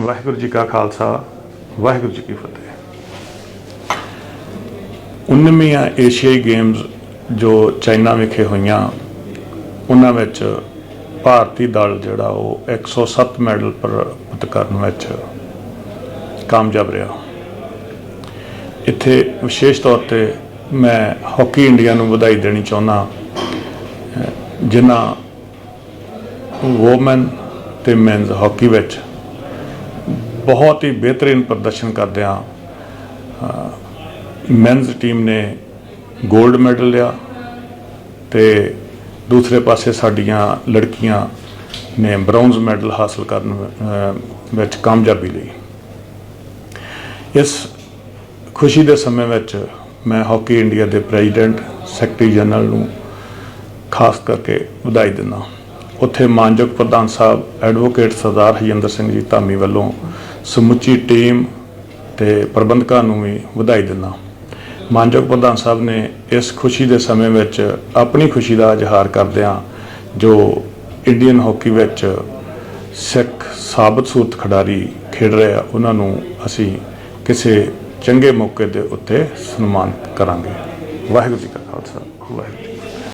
ਵਾਹਿਗੁਰੂ ਜੀ ਕਾ ਖਾਲਸਾ, ਵਾਹਿਗੁਰੂ ਜੀ ਕੀ ਫਤਿਹ। 19ਵੀਆਂ ਏਸ਼ੀਆਈ ਗੇਮਸ ਜੋ ਚਾਈਨਾ ਵਿਖੇ ਹੋਈਆਂ, ਉਹਨਾਂ ਵਿੱਚ ਭਾਰਤੀ ਦਲ ਜਿਹੜਾ ਉਹ 107 ਮੈਡਲ ਪ੍ਰਾਪਤ ਕਰਨ ਵਿੱਚ ਕਾਮਯਾਬ ਰਿਹਾ। ਇੱਥੇ ਵਿਸ਼ੇਸ਼ ਤੌਰ ਤੇ ਮੈਂ ਹਾਕੀ ਇੰਡੀਆ ਨੂੰ ਵਧਾਈ ਦੇਣੀ ਚਾਹੁੰਦਾ ਜਿਨ੍ਹਾਂ ਵੂਮਨ ਤੇ ਮੈਨਸ ਹਾਕੀ ਵਿੱਚ ਬਹੁਤ ਹੀ ਬਿਹਤਰੀਨ ਪ੍ਰਦਰਸ਼ਨ ਕਰਦਿਆਂ ਮੈਨਸ ਟੀਮ ਨੇ 골ਡ ਮੈਡਲ ਲਿਆ ਤੇ ਦੂਸਰੇ ਪਾਸੇ ਸਾਡੀਆਂ ਲੜਕੀਆਂ ਨੇ ਬ੍ਰੌਂਜ਼ ਮੈਡਲ ਹਾਸਲ ਕਰਨ ਵਿੱਚ ਕਾਮਯਾਬੀ ਲਈ। ਇਸ ਖੁਸ਼ੀ ਦੇ ਸਮੇਂ ਵਿੱਚ ਮੈਂ ਹਾਕੀ ਇੰਡੀਆ ਦੇ ਪ੍ਰੈਜ਼ੀਡੈਂਟ, ਸੈਕਟਰੀ ਜਨਰਲ ਨੂੰ ਖਾਸ ਕਰਕੇ ਵਧਾਈ ਦਿੰਦਾ ਉੱਥੇ ਮਾਨਯੋਗ ਪ੍ਰਧਾਨ ਸਾਹਿਬ ਐਡਵੋਕੇਟ ਸਰਦਾਰ ਹਜਿੰਦਰ ਸਿੰਘ ਜੀ ਧਾਮੀ ਵੱਲੋਂ ਸਮੁੱਚੀ ਟੀਮ ਤੇ ਪ੍ਰਬੰਧਕਾਂ ਨੂੰ ਵੀ ਵਧਾਈ ਦਿੰਦਾ ਮਾਨਯੋਗ ਪ੍ਰਧਾਨ ਸਾਹਿਬ ਨੇ ਇਸ ਖੁਸ਼ੀ ਦੇ ਸਮੇਂ ਵਿੱਚ ਆਪਣੀ ਖੁਸ਼ੀ ਦਾ ਇਜ਼ਹਾਰ ਕਰਦਿਆਂ ਜੋ ਇੰਡੀਅਨ ਹਾਕੀ ਵਿੱਚ ਸਿੱਖ ਸਾਬਤ ਸੂਰਤ ਖਿਡਾਰੀ ਖੇਡ ਰਹੇ ਆ, ਉਹਨਾਂ ਨੂੰ ਅਸੀਂ ਕਿਸੇ ਚੰਗੇ ਮੌਕੇ ਦੇ ਉੱਤੇ ਸਨਮਾਨਿਤ ਕਰਾਂਗੇ। ਵਾਹਿਗੁਰੂ ਜੀ ਕਾ ਖਾਲਸਾ, ਵਾਹਿਗੁਰੂ